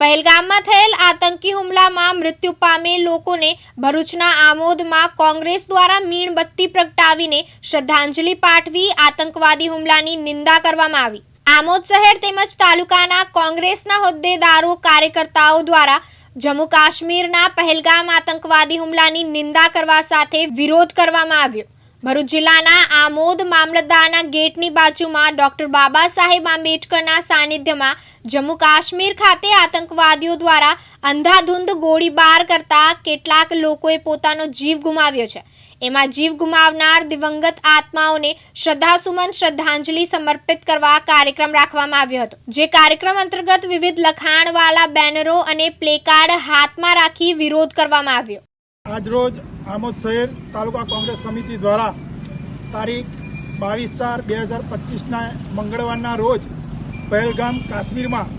પહેલગામમાં થયેલ આતંકી હુમલામાં મૃત્યુ પામેલ લોકોને ભરૂચના આમોદમાં કોંગ્રેસ દ્વારા મીણબત્તી પ્રગટાવીને શ્રદ્ધાંજલિ પાઠવી આતંકવાદી હુમલાની નિંદા કરવામાં આવી. આમોદ શહેર તેમજ તાલુકાના કોંગ્રેસના હોદ્દેદારો કાર્યકર્તાઓ દ્વારા જમ્મુ કાશ્મીરના પહેલગામ આતંકવાદી હુમલાની નિંદા કરવા સાથે વિરોધ કરવામાં આવ્યો. ભરૂચ જિલ્લાના આમોદ મામલતદારના ગેટની બાજુમાં ડોક્ટર બાબા સાહેબ આંબેડકરના સાનિધ્યમાં જમ્મુ કાશ્મીર ખાતે આતંકવાદીઓ દ્વારા અંધાધૂંધ ગોળીબાર કરતા કેટલાક લોકોએ પોતાનો જીવ ગુમાવ્યો છે. એમાં જીવ ગુમાવનાર દિવંગત આત્માઓને શ્રદ્ધાસુમન શ્રદ્ધાંજલિ સમર્પિત કરવા કાર્યક્રમ રાખવામાં આવ્યો હતો. જે કાર્યક્રમ અંતર્ગત વિવિધ લખાણવાળા બેનરો અને પ્લેકાર્ડ હાથમાં રાખી વિરોધ કરવામાં આવ્યો. આજરોજ આમોદ શહેર તાલુકા કોંગ્રેસ સમિતિ દ્વારા તારીખ બાવીસ ચાર બે હજાર પચીસના મંગળવારના રોજ પહેલગામ કાશ્મીરમાં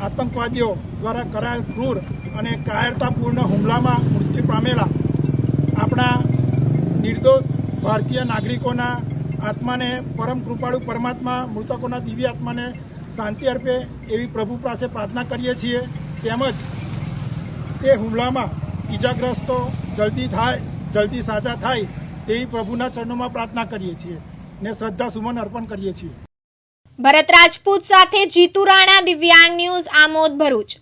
આતંકવાદીઓ દ્વારા કરાયેલ ક્રૂર અને કાયરતાપૂર્ણ હુમલામાં મૃત્યુ પામેલા આપણા નિર્દોષ ભારતીય નાગરિકોના આત્માને પરમ કૃપાળુ પરમાત્મા, મૃતકોના દિવ્ય આત્માને શાંતિ અર્પે એવી પ્રભુ પાસે પ્રાર્થના કરીએ છીએ. તેમજ તે હુમલામાં ઈજાગ્રસ્તો જલ્દી થાય, જલ્દી સાજા થાય તેવી પ્રભુના ચરણોમાં પ્રાર્થના કરીએ છીએ ને શ્રદ્ધા સુમન અર્પણ કરીએ છીએ. ભરત રાજપૂત સાથે જીતુ રાણા દિવ્યાંગ ન્યૂઝ આમોદ ભરૂચ.